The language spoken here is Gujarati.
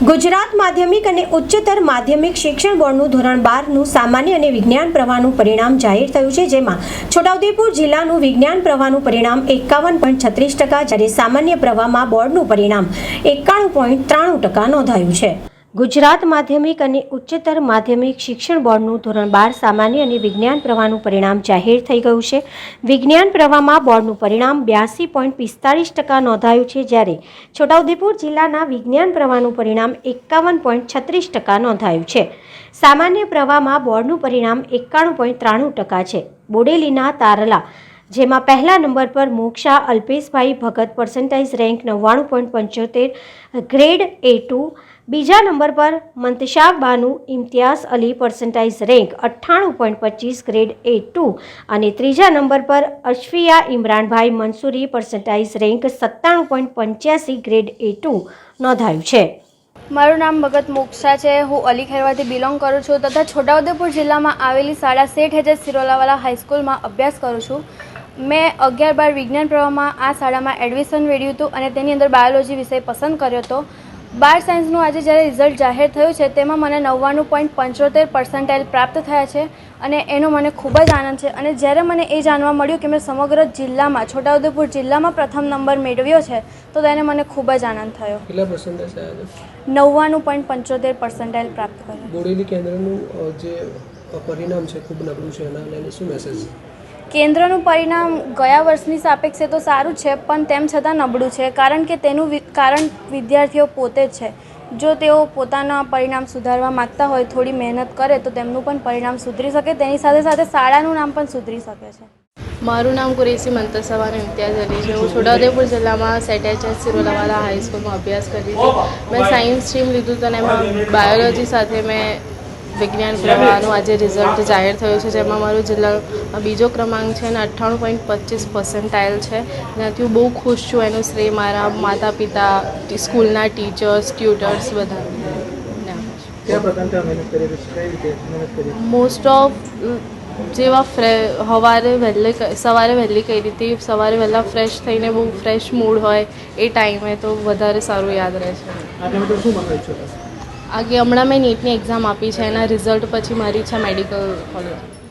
ગુજરાત માધ્યમિક અને ઉચ્ચતર માધ્યમિક શિક્ષણ બોર્ડનું ધોરણ બારનું સામાન્ય અને વિજ્ઞાન પ્રવાહનું પરિણામ જાહેર થયું છે, જેમાં છોટાઉદેપુર જિલ્લાનું વિજ્ઞાન પ્રવાહનું પરિણામ એકાવન પોઈન્ટ છત્રીસ ટકા, જ્યારે સામાન્ય પ્રવાહમાં બોર્ડનું પરિણામ એકાણું પોઈન્ટ ત્રાણું ટકા નોંધાયું છે. ગુજરાત માધ્યમિક અને ઉચ્ચતર માધ્યમિક શિક્ષણ બોર્ડનું ધોરણ બાર સામાન્ય અને વિજ્ઞાન પ્રવાહનું પરિણામ જાહેર થઈ ગયું છે. વિજ્ઞાન પ્રવાહમાં બોર્ડનું પરિણામ બ્યાસી પોઈન્ટ પિસ્તાળીસ ટકા નોંધાયું છે જ્યારે છોટાઉદેપુર જિલ્લાના વિજ્ઞાન પ્રવાહનું પરિણામ એકાવન પોઈન્ટ છત્રીસ ટકા નોંધાયું છે. સામાન્ય પ્રવાહમાં બોર્ડનું પરિણામ એકાણું પોઈન્ટ ત્રાણું ટકા છે. બોડેલીના તારલા, જેમાં પહેલા નંબર પર મોક્ષા, અલ્પેશભાઈ ભગત પર્સન્ટાઇઝ રેન્ક નવ્વાણું પોઈન્ટ પંચોતેર ગ્રેડ એ ટુ બીજા નંબર પર મંતશા બાનુ ઇમ્તિયાઝ અલી પર્સન્ટાઇઝ રેન્ક અઠ્ઠાણું પોઈન્ટ પચીસ ગ્રેડ એ ટુ અને ત્રીજા નંબર પર અશફિયા ઇમરાનભાઈ મંસૂરી પર્સન્ટાઇઝ રેન્ક સત્તાણું પોઈન્ટ પંચ્યાસી ગ્રેડ એ ટુ નોંધાયું છે. મારું નામ ભગત મોક્ષા છે. હું અલી ખેરવાથી બિલોંગ કરું છું તથા છોટાઉદેપુર જિલ્લામાં આવેલી શાળા શેઠ હેજર સિરોલાવાલા હાઈસ્કૂલમાં અભ્યાસ કરું છું. મેં અગિયાર બાર વિજ્ઞાન પ્રવાહમાં આ શાળામાં એડમિશન મેળવ્યું હતું અને તેની અંદર બાયોલોજી વિષય પસંદ કર્યો હતો. બાર સાયન્સનું આજે જ્યારે રિઝલ્ટ જાહેર થયું છે તેમાં મને નવ્વાણું પોઈન્ટ પંચોતેર પર્સન્ટાઇલ પ્રાપ્ત થયા છે અને એનો મને ખૂબ જ આનંદ છે. અને જ્યારે મને એ જાણવા મળ્યું કે મેં સમગ્ર જિલ્લામાં છોટાઉદેપુર જિલ્લામાં પ્રથમ નંબર મેળવ્યો છે તો તેને મને ખૂબ જ આનંદ થયો. નવ્વાણું પોઈન્ટ પંચોતેર પર્સન્ટાઇલ પ્રાપ્ત કર્યો બોડેલી કેન્દ્રનું જે પરિણામ છે ખૂબ નબળું છે એના લઈને શું મેસેજ કેન્દ્રનું પરિણામ ગયા વર્ષની સાપેક્ષે તો સારું છે, પણ તેમ છતાં નબળું છે, કારણ કે તેનું કારણ વિદ્યાર્થીઓ પોતે જ છે. જો તેઓ પોતાના પરિણામ સુધારવા માગતા હોય, થોડી મહેનત કરે, તો તેમનું પણ પરિણામ સુધરી શકે, તેની સાથે સાથે શાળાનું નામ પણ સુધરી શકે છે. મારું નામ કુરેશી મંતસવાન ઇમ્તિયાઝ અલી છે. હું છોટાઉદેપુર જિલ્લામાં સેટ એચ એસ સિરોલાવાલા હાઈસ્કૂલમાં અભ્યાસ કરી હતી. મેં સાયન્સ સ્ટ્રીમ લીધું હતું અને એમાં બાયોલોજી સાથે મેં વિજ્ઞાન પ્રવાહનું આજે રિઝલ્ટ જાહેર થયું છે જેમાં મારો જિલ્લા બીજો ક્રમાંક છે અને અઠ્ઠાણું પોઈન્ટ પચીસ પર્સન્ટાઇલ છે. જેનાથી હું બહુ ખુશ છું એનું શ્રેય મારા માતા પિતા સ્કૂલના ટીચર્સ ટ્યુટર્સ બધા મોસ્ટ ઓફ જેવા ફ્રે સવારે વહેલે સવારે વહેલી કઈ રીતે સવારે વહેલા ફ્રેશ થઈને બહુ ફ્રેશ મૂડ હોય એ ટાઈમે તો વધારે સારું યાદ રહે છે? આગે હમણાં મેં નીટની એક્ઝામ આપી છે એના રિઝલ્ટ પછી મારી છે મેડિકલ કોલેજ